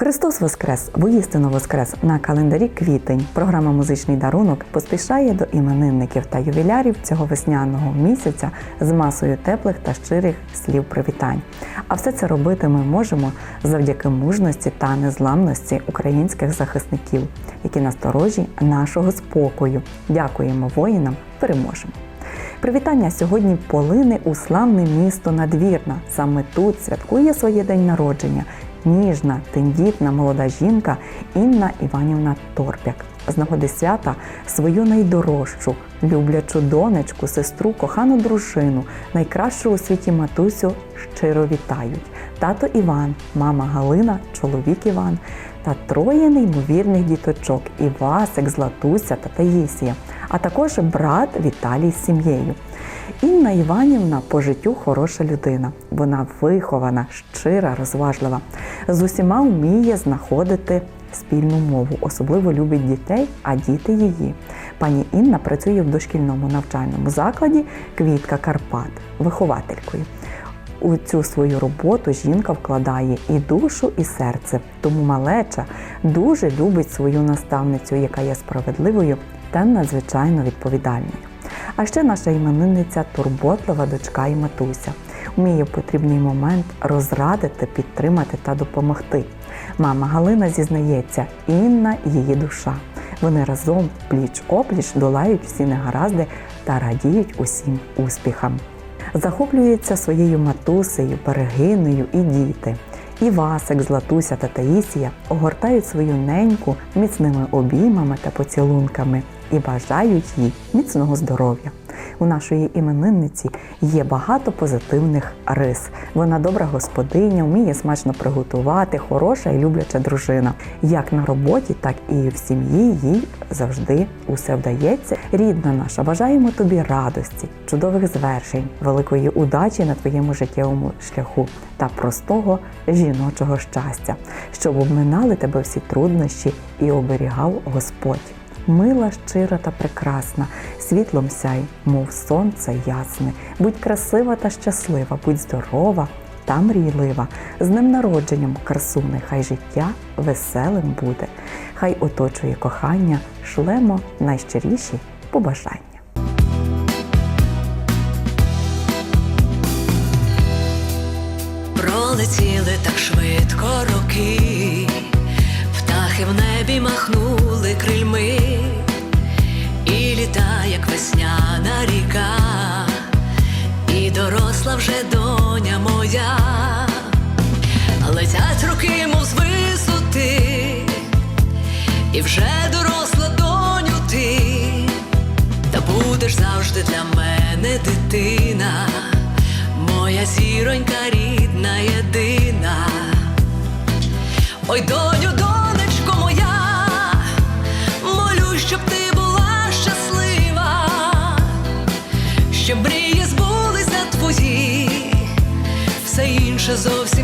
Христос Воскрес, воістину Воскрес на календарі квітень. Програма Музичний дарунок поспішає до іменинників та ювілярів цього весняного місяця з масою теплих та щирих слів привітань. А все це робити ми можемо завдяки мужності та незламності українських захисників, які насторожі нашого спокою. Дякуємо воїнам, переможемо. Привітання сьогодні полине у славне місто Надвірна. Саме тут святкує своє день народження ніжна, тендітна молода жінка Інна Іванівна Торпяк. З нагоди свята свою найдорожчу, люблячу донечку, сестру, кохану дружину, найкращу у світі матусю щиро вітають. Тато Іван, мама Галина, чоловік Іван та троє неймовірних діточок Івасик, Златуся та Таїсія, а також брат Віталій з сім'єю. Інна Іванівна по життю хороша людина. Вона вихована, щира, розважлива. З усіма вміє знаходити спільну мову, особливо любить дітей, а діти її. Пані Інна працює в дошкільному навчальному закладі Квітка Карпат, вихователькою. У цю свою роботу жінка вкладає і душу, і серце. Тому малеча дуже любить свою наставницю, яка є справедливою та надзвичайно відповідальною. А ще наша іменинниця турботлива дочка і матуся. Вміє в потрібний момент розрадити, підтримати та допомогти. Мама Галина зізнається, Інна її душа. Вони разом пліч опліч долають всі негаразди та радіють усім успіхам. Захоплюється своєю матусею, берегиною і діти. І Васик, Златуся та Таїсія огортають свою неньку міцними обіймами та поцілунками і бажають їй міцного здоров'я. У нашої іменинниці є багато позитивних рис. Вона добра господиня, вміє смачно приготувати, хороша і любляча дружина. Як на роботі, так і в сім'ї їй завжди усе вдається. Рідна наша, бажаємо тобі радості, чудових звершень, великої удачі на твоєму життєвому шляху та простого жіночого щастя, щоб обминали тебе всі труднощі і оберігав Господь мила, щира та прекрасна, світлом сяй, мов сонце ясне, будь красива та щаслива, будь здорова та мрійлива. З днем народженням красуни, хай життя веселим буде, хай оточує кохання, шлемо найщиріші побажання. Пролетіли так швидко роки, птахи в небі махнули крильми, і літа, як весняна ріка, і доросла вже доня моя, летять роки, мов з висоти, і вже доросла доню ти, та будеш завжди для мене дитина, моя зіронька рідна єдина. Ой, все інше зовсім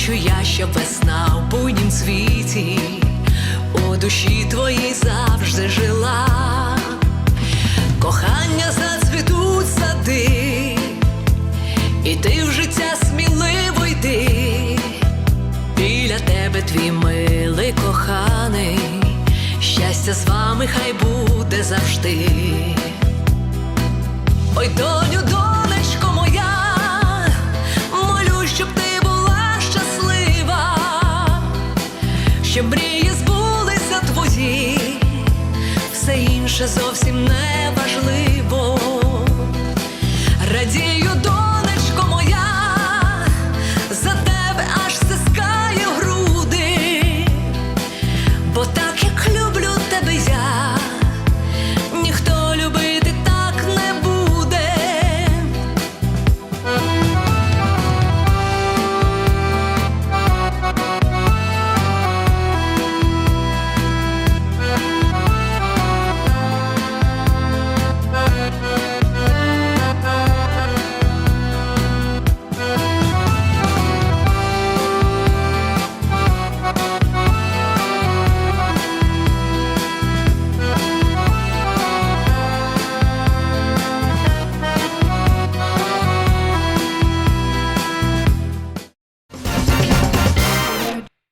Хочу я, щоб весна в буйнім світі у душі твоїй завжди жила. Кохання зацвітуть сади, і ти в життя сміливо йди. Біля тебе твій милий коханий, щастя з вами хай буде завжди. Ой, доню, донечко щоб мрії збулися твої, все інше зовсім не